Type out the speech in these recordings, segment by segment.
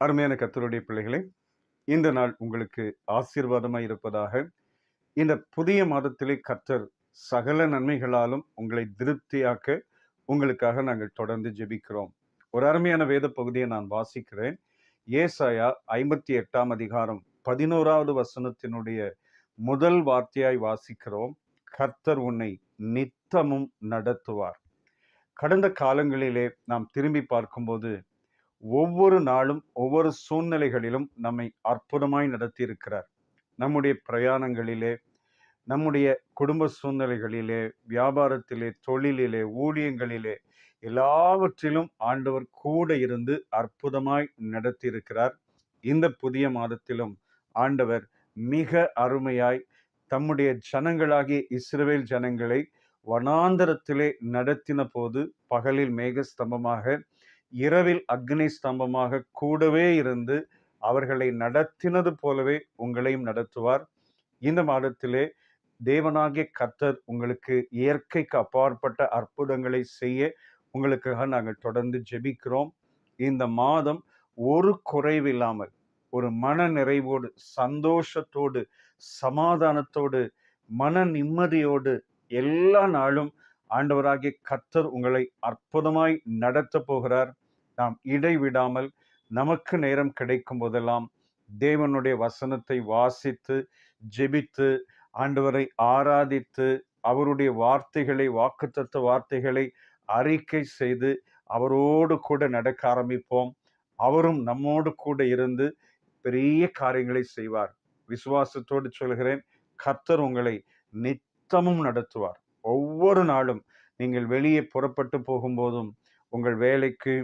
அருமையான கத்தருடைய பிள்ளைகளே இந்த நாள் உங்களுக்கு ஆசீர்வாதமாக இருப்பதாக. இந்த புதிய மாதத்திலே கர்த்தர் சகல நன்மைகளாலும் உங்களை திருப்தியாக்க உங்களுக்காக நாங்கள் தொடர்ந்து ஜெபிக்கிறோம். ஒரு அருமையான வேத பகுதியை நான் வாசிக்கிறேன். ஏசாயா ஐம்பத்தி எட்டாம் அதிகாரம் பதினோராவது வசனத்தினுடைய முதல் வார்த்தையாய் வாசிக்கிறோம். கர்த்தர் உன்னை நித்தமும் நடத்துவார். கடந்த காலங்களிலே நாம் திரும்பி பார்க்கும்போது ஒவ்வொரு நாளும் ஒவ்வொரு சூழ்நிலைகளிலும் நம்மை அற்புதமாய் நடத்தி இருக்கிறார் நம்முடைய பிரயாணங்களிலே நம்முடைய குடும்ப சூழ்நிலைகளிலே வியாபாரத்திலே தொழிலிலே ஊழியங்களிலே எல்லாவற்றிலும் ஆண்டவர் கூட இருந்து அற்புதமாய் நடத்தி இருக்கிறார் இந்த புதிய மாதத்திலும் ஆண்டவர் மிக அருமையாய் தம்முடைய ஜனங்களாகிய இஸ்ரேல் ஜனங்களை வனாந்தரத்திலே நடத்தின போது பகலில் மேகஸ்தம்பமாக இரவில் அக்னி ஸ்தம்பமாக கூடவே இருந்து அவர்களை நடத்தினது போலவே உங்களையும் நடத்துவார். இந்த மாதத்திலே தேவனாகிய கர்த்தர் உங்களுக்கு இயற்கைக்கு அப்பாற்பட்ட அற்புதங்களை செய்ய உங்களுக்காக நாங்கள் தொடர்ந்து ஜெபிக்கிறோம். இந்த மாதம் ஒரு குறைவில்லாமல் ஒரு மன நிறைவோடு சந்தோஷத்தோடு சமாதானத்தோடு மன நிம்மதியோடு எல்லா நாளும் ஆண்டவராகிய கர்த்தர் உங்களை அற்புதமாய் நடத்த போகிறார். நாம் இடைவிடாமல் நமக்கு நேரம் கிடைக்கும் போதெல்லாம் தேவனுடைய வசனத்தை வாசித்து ஜெபித்து ஆண்டவரை ஆராதித்து அவருடைய வார்த்தைகளை வாக்குத்தத்த வார்த்தைகளை அறிக்கை செய்து அவரோடு கூட நடக்க ஆரம்பிப்போம். அவரும் நம்மோடு கூட இருந்து பெரிய காரியங்களை செய்வார். விசுவாசத்தோடு சொல்கிறேன் கர்த்தர் உங்களை நித்தமும் நடத்துவார். ஒவ்வொரு நாளும் நீங்கள் வெளியே புறப்பட்டு போகும்போதும் உங்கள் வேலைக்கு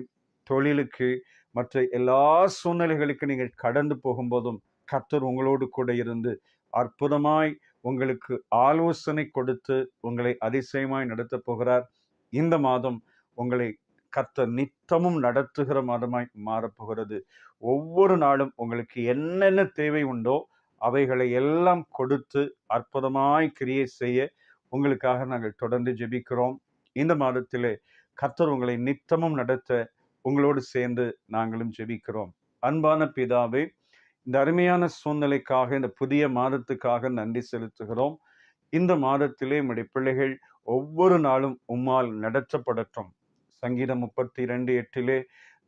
தொழிலுக்கு மற்ற எல்லா சூழ்நிலைகளுக்கு நீங்கள் கடந்து போகும்போதும் கர்த்தர் உங்களோடு கூட இருந்து அற்புதமாய் உங்களுக்கு ஆலோசனை கொடுத்து உங்களை அதிசயமாய் நடத்தப் போகிறார். இந்த மாதம் உங்களை கர்த்தர் நித்தமும் நடத்துகிற மாதமாய் மாறப்போகிறது ஒவ்வொரு நாளும் உங்களுக்கு என்னென்ன தேவை உண்டோ அவைகளை எல்லாம் கொடுத்து அற்புதமாய் கிரியை செய்ய உங்களுக்காக நாங்கள் தொடர்ந்து ஜெபிக்கிறோம். இந்த மாதத்திலே கர்த்தர் உங்களை நித்தமும் நடத்த உங்களோடு சேர்ந்து நாங்களும் ஜெபிக்கிறோம். அன்பான பிதாவே இந்த அருமையான சூழ்நிலைக்காக இந்த புதிய மாதத்துக்காக நன்றி செலுத்துகிறோம். இந்த மாதத்திலே நம்முடைய பிள்ளைகள் ஒவ்வொரு நாளும் உம்மால் நடத்தப்படட்டும். சங்கீதம் முப்பத்தி இரண்டு எட்டிலே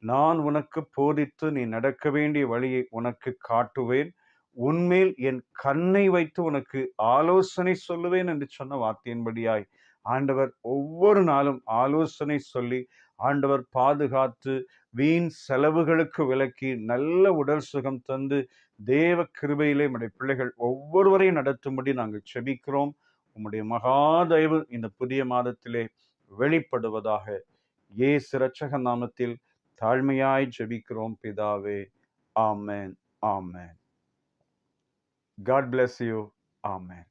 நான் உனக்கு போதித்து நீ நடக்க வேண்டிய வழியை உனக்கு காட்டுவேன். உன்மேல் என் கண்ணை வைத்து உனக்கு ஆலோசனை சொல்லுவேன் என்று சொன்ன வார்த்தையின்படியாய் ஆண்டவர் ஒவ்வொரு நாளும் ஆலோசனை சொல்லி ஆண்டவர் பாதுகாத்து வீண் செலவுகளுக்கு விலக்கி நல்ல உடல் சுகம் தந்து தேவ கிருபையிலே நம்முடைய பிள்ளைகள் ஒவ்வொருவரையும் நடத்தும்படி நாங்கள் செபிக்கிறோம். உம்முடைய மகாதயவு இந்த புதிய மாதத்திலே வெளிப்படுவதாக ஏ சிரச்சக நாமத்தில் தாழ்மையாய் ஜெபிக்கிறோம் பிதாவே. ஆமேன் ஆமேன். God bless you amen.